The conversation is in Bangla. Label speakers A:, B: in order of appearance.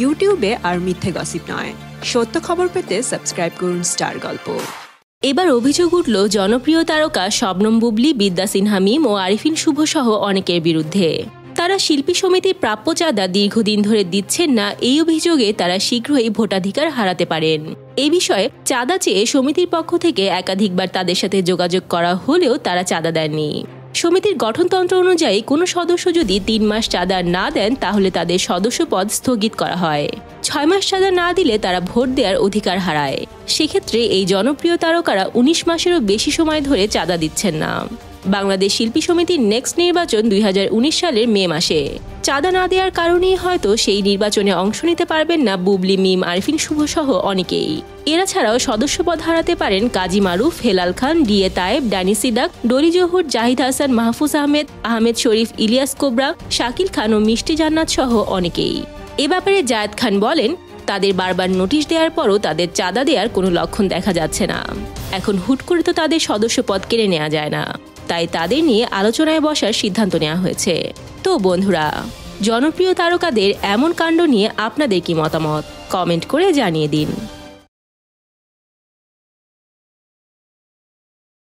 A: ইউটিউবে আর মিথ্যে গসিপ নয়। সত্য খবর পেতে সাবস্ক্রাইব করুন স্টার গল্প
B: এবার অভিযোগ উঠল, জনপ্রিয় তারকা শবনম বুবলি, বিদ্যা সিনহা মিম ও আরিফিন শুভ সহ অনেকের বিরুদ্ধে। তারা শিল্পী সমিতির প্রাপ্য চাঁদা দীর্ঘদিন ধরে দিচ্ছেন না, এই অভিযোগে তারা শীঘ্রই ভোটাধিকার হারাতে পারেন। এই বিষয়ে চাঁদা চেয়ে সমিতির পক্ষ থেকে একাধিকবার তাদের সাথে যোগাযোগ করা হলেও তারা চাঁদা দেননি। সমিতির গঠনতন্ত্র অনুযায়ী কোনো সদস্য যদি তিন মাস চাঁদা না দেন, তাহলে তাদের সদস্য পদ স্থগিত করা হয়। ছয় মাস চাঁদা না দিলে তারা ভোট দেওয়ার অধিকার হারায়। সেক্ষেত্রে এই জনপ্রিয় তারকারা উনিশ মাসেরও বেশি সময় ধরে চাঁদা দিচ্ছেন না। বাংলাদেশ শিল্পী সমিতির নেক্সট নির্বাচন দুই হাজার উনিশ সালের মে মাসে। চাঁদা না দেওয়ার কারণেই হয়তো সেই নির্বাচনে অংশ নিতে পারবেন না বুবলি, মিম, আরফিন শুভ সহ অনেকেই। এরা ছাড়াও সদস্যপদ হারাতে পারেন কাজী মারুফ, হেলাল খান, ডিএ তায়েব, ডানি সিদাক, ডলি জহুর, জাহিদ হাসান, মাহফুজ আহমেদ আহমেদ শরীফ, ইলিয়াস কোবরা, শাকিল খান ও মিষ্টি জান্নাত সহ অনেকেই। এ ব্যাপারে জায়েদ খান বলেন তাদের বারবার নোটিশ দেওয়ার পরও তাদের চাঁদা দেওয়ার কোনো লক্ষণ দেখা যাচ্ছে না। এখন হুট করে তো তাদের সদস্য পদ কেড়ে নেওয়া যায় না। তাই তাদের নিয়ে আলোচনায় বসার সিদ্ধান্ত নেওয়া হয়েছে। তো বন্ধুরা, জনপ্রিয় তারকাদের এমন কাণ্ড নিয়ে আপনাদের কি মতামত? কমেন্ট করে জানিয়ে দিন।